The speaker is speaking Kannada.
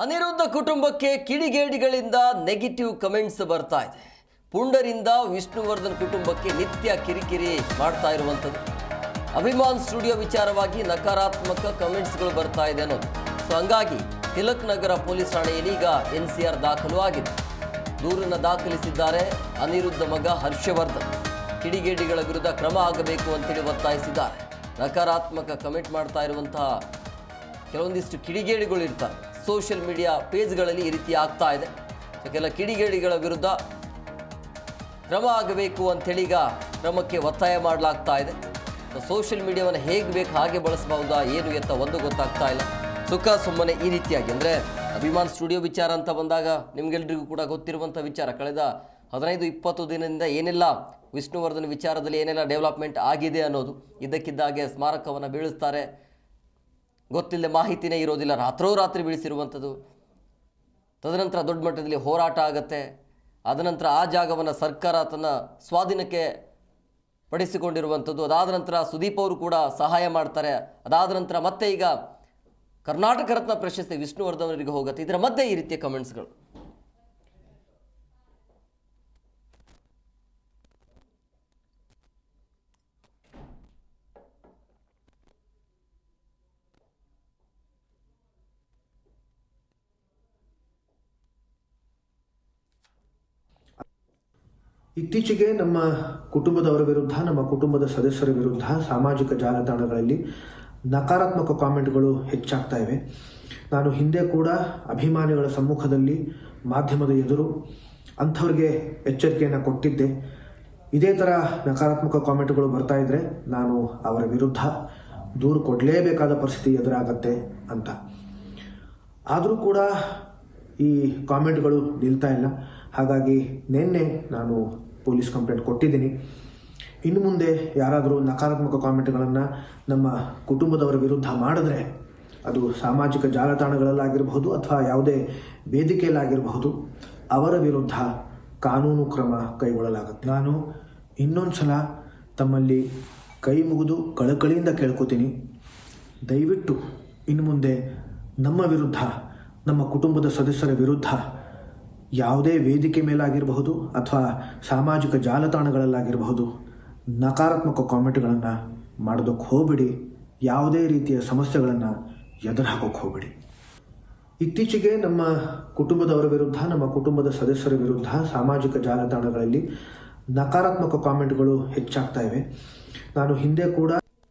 ಅನಿರುದ್ಧ ಕುಟುಂಬಕ್ಕೆ ಕಿಡಿಗೇಡಿಗಳಿಂದ ನೆಗೆಟಿವ್ ಕಮೆಂಟ್ಸ್ ಬರ್ತಾ ಇದೆ. ಪುಂಡರಿಂದ ವಿಷ್ಣುವರ್ಧನ್ ಕುಟುಂಬಕ್ಕೆ ನಿತ್ಯ ಕಿರಿಕಿರಿ ಮಾಡ್ತಾ ಇರುವಂಥದ್ದು. ಅಭಿಮಾನ್ ಸ್ಟುಡಿಯೋ ವಿಚಾರವಾಗಿ ನಕಾರಾತ್ಮಕ ಕಮೆಂಟ್ಸ್ಗಳು ಬರ್ತಾ ಇದೆ ಅನ್ನೋದು. ಸೊ ಹಂಗಾಗಿ ತಿಲಕ್ ನಗರ ಪೊಲೀಸ್ ಠಾಣೆಯಲ್ಲಿ ಈಗ ಎನ್ ಸಿ ಆರ್ ದಾಖಲು ಆಗಿದೆ. ದೂರನ್ನು ದಾಖಲಿಸಿದ್ದಾರೆ ಅನಿರುದ್ಧ ಮಗ ಹರ್ಷವರ್ಧನ್. ಕಿಡಿಗೇಡಿಗಳ ವಿರುದ್ಧ ಕ್ರಮ ಆಗಬೇಕು ಅಂತೇಳಿ ಒತ್ತಾಯಿಸಿದ್ದಾರೆ. ನಕಾರಾತ್ಮಕ ಕಮೆಂಟ್ ಮಾಡ್ತಾ ಇರುವಂತಹ ಕೆಲವೊಂದಿಷ್ಟು ಕಿಡಿಗೇಡಿಗಳು ಇರ್ತಾರೆ. ಸೋಷಿಯಲ್ ಮೀಡಿಯಾ ಪೇಜ್ಗಳಲ್ಲಿ ಈ ರೀತಿ ಆಗ್ತಾ ಇದೆ. ಕೆಲ ಕಿಡಿಗೇಡಿಗಳ ವಿರುದ್ಧ ಕ್ರಮ ಆಗಬೇಕು ಅಂಥೇಳಿ ಈಗ ಕ್ರಮಕ್ಕೆ ಒತ್ತಾಯ ಮಾಡಲಾಗ್ತಾ ಇದೆ. ಸೋಷಿಯಲ್ ಮೀಡಿಯಾವನ್ನು ಹೇಗೆ ಬೇಕು ಹಾಗೆ ಬಳಸಬಹುದಾ ಏನು ಅಂತ ಒಂದು ಗೊತ್ತಾಗ್ತಾ ಇಲ್ಲ. ಸುಖ ಸುಮ್ಮನೆ ಈ ರೀತಿಯಾಗಿ ಅಂದರೆ ಅಭಿಮಾನ್ ಸ್ಟುಡಿಯೋ ವಿಚಾರ ಅಂತ ಬಂದಾಗ ನಿಮಗೆಲ್ಲರಿಗೂ ಕೂಡ ಗೊತ್ತಿರುವಂಥ ವಿಚಾರ. ಕಳೆದ ಹದಿನೈದು ಇಪ್ಪತ್ತು ದಿನದಿಂದ ಏನೆಲ್ಲ, ವಿಷ್ಣುವರ್ಧನ್ ವಿಚಾರದಲ್ಲಿ ಏನೆಲ್ಲ ಡೆವಲಪ್ಮೆಂಟ್ ಆಗಿದೆ ಅನ್ನೋದು ಇದ್ದಕ್ಕಿದ್ದಾಗೆ ಸ್ಮಾರಕವನ್ನು ಬೀಳಿಸ್ತಾರೆ. ಗೊತ್ತಿಲ್ಲದೆ ಮಾಹಿತಿನೇ ಇರೋದಿಲ್ಲ. ರಾತ್ರೋ ರಾತ್ರಿ ಬೀಳಿಸಿರುವಂಥದ್ದು. ತದನಂತರ ದೊಡ್ಡ ಮಟ್ಟದಲ್ಲಿ ಹೋರಾಟ ಆಗತ್ತೆ. ಅದನಂತರ ಆ ಜಾಗವನ್ನು ಸರ್ಕಾರ ತನ್ನ ಸ್ವಾಧೀನಕ್ಕೆ ಪಡಿಸಿಕೊಂಡಿರುವಂಥದ್ದು. ಅದಾದ ನಂತರ ಸುದೀಪ್ ಅವರು ಕೂಡ ಸಹಾಯ ಮಾಡ್ತಾರೆ. ಅದಾದ ನಂತರ ಮತ್ತೆ ಈಗ ಕರ್ನಾಟಕ ರತ್ನ ಪ್ರಶಸ್ತಿ ವಿಷ್ಣುವರ್ಧನ್ ಅವರಿಗೆ ಹೋಗುತ್ತೆ. ಇದರ ಮಧ್ಯೆ ಈ ರೀತಿಯ ಕಮೆಂಟ್ಸ್ಗಳು ಇತ್ತೀಚೆಗೆ ನಮ್ಮ ಕುಟುಂಬದವರ ವಿರುದ್ಧ, ನಮ್ಮ ಕುಟುಂಬದ ಸದಸ್ಯರ ವಿರುದ್ಧ ಸಾಮಾಜಿಕ ಜಾಲತಾಣಗಳಲ್ಲಿ ನಕಾರಾತ್ಮಕ ಕಾಮೆಂಟ್ಗಳು ಹೆಚ್ಚಾಗ್ತಾ ಇವೆ. ನಾನು ಹಿಂದೆ ಕೂಡ ಅಭಿಮಾನಿಗಳ ಸಮ್ಮುಖದಲ್ಲಿ ಮಾಧ್ಯಮದ ಎದುರು ಅಂಥವ್ರಿಗೆ ಎಚ್ಚರಿಕೆಯನ್ನು ಕೊಟ್ಟಿದ್ದೆ. ಇದೇ ಥರ ನಕಾರಾತ್ಮಕ ಕಾಮೆಂಟ್ಗಳು ಬರ್ತಾ ಇದ್ರೆ ನಾನು ಅವರ ವಿರುದ್ಧ ದೂರು ಕೊಡಲೇಬೇಕಾದ ಪರಿಸ್ಥಿತಿ ಎದುರಾಗತ್ತೆ ಅಂತ. ಆದರೂ ಕೂಡ ಈ ಕಾಮೆಂಟ್ಗಳು ನಿಲ್ತಾ ಇಲ್ಲ. ಹಾಗಾಗಿ ನಿನ್ನೆ ನಾನು ಪೊಲೀಸ್ ಕಂಪ್ಲೇಂಟ್ ಕೊಟ್ಟಿದ್ದೀನಿ. ಇನ್ನು ಮುಂದೆ ಯಾರಾದರೂ ನಕಾರಾತ್ಮಕ ಕಾಮೆಂಟ್ಗಳನ್ನು ನಮ್ಮ ಕುಟುಂಬದವರ ವಿರುದ್ಧ ಮಾಡಿದ್ರೆ ಅದು ಸಾಮಾಜಿಕ ಜಾಲತಾಣಗಳಲ್ಲಾಗಿರಬಹುದು ಅಥವಾ ಯಾವುದೇ ವೇದಿಕೆಯಲ್ಲಾಗಿರಬಹುದು, ಅವರ ವಿರುದ್ಧ ಕಾನೂನು ಕ್ರಮ ಕೈಗೊಳ್ಳಲಾಗುತ್ತೆ. ನಾನು ಇನ್ನೊಂದು ಸಲ ತಮ್ಮಲ್ಲಿ ಕೈ ಮುಗಿದು ಕಳಕಳಿಯಿಂದ ಕೇಳ್ಕೊತೀನಿ. ದಯವಿಟ್ಟು ಇನ್ನು ಮುಂದೆ ನಮ್ಮ ವಿರುದ್ಧ ನಮ್ಮ ಕುಟುಂಬದ ಸದಸ್ಯರ ವಿರುದ್ಧ ಯಾವುದೇ ವೇದಿಕೆ ಮೇಲಾಗಿರಬಹುದು ಅಥವಾ ಸಾಮಾಜಿಕ ಜಾಲತಾಣಗಳಲ್ಲಾಗಿರಬಹುದು, ನಕಾರಾತ್ಮಕ ಕಾಮೆಂಟ್ಗಳನ್ನು ಮಾಡೋದಕ್ಕೆ ಹೋಗಬೇಡಿ. ಯಾವುದೇ ರೀತಿಯ ಸಮಸ್ಯೆಗಳನ್ನು ಎದುರು ಹಾಕೋಕ್ಕೆ ಹೋಗಬೇಡಿ. ಇತ್ತೀಚೆಗೆ ನಮ್ಮ ಕುಟುಂಬದವರ ವಿರುದ್ಧ, ನಮ್ಮ ಕುಟುಂಬದ ಸದಸ್ಯರ ವಿರುದ್ಧ ಸಾಮಾಜಿಕ ಜಾಲತಾಣಗಳಲ್ಲಿ ನಕಾರಾತ್ಮಕ ಕಾಮೆಂಟ್ಗಳು ಹೆಚ್ಚಾಗ್ತಾ ಇವೆ. ನಾನು ಹಿಂದೆ ಕೂಡ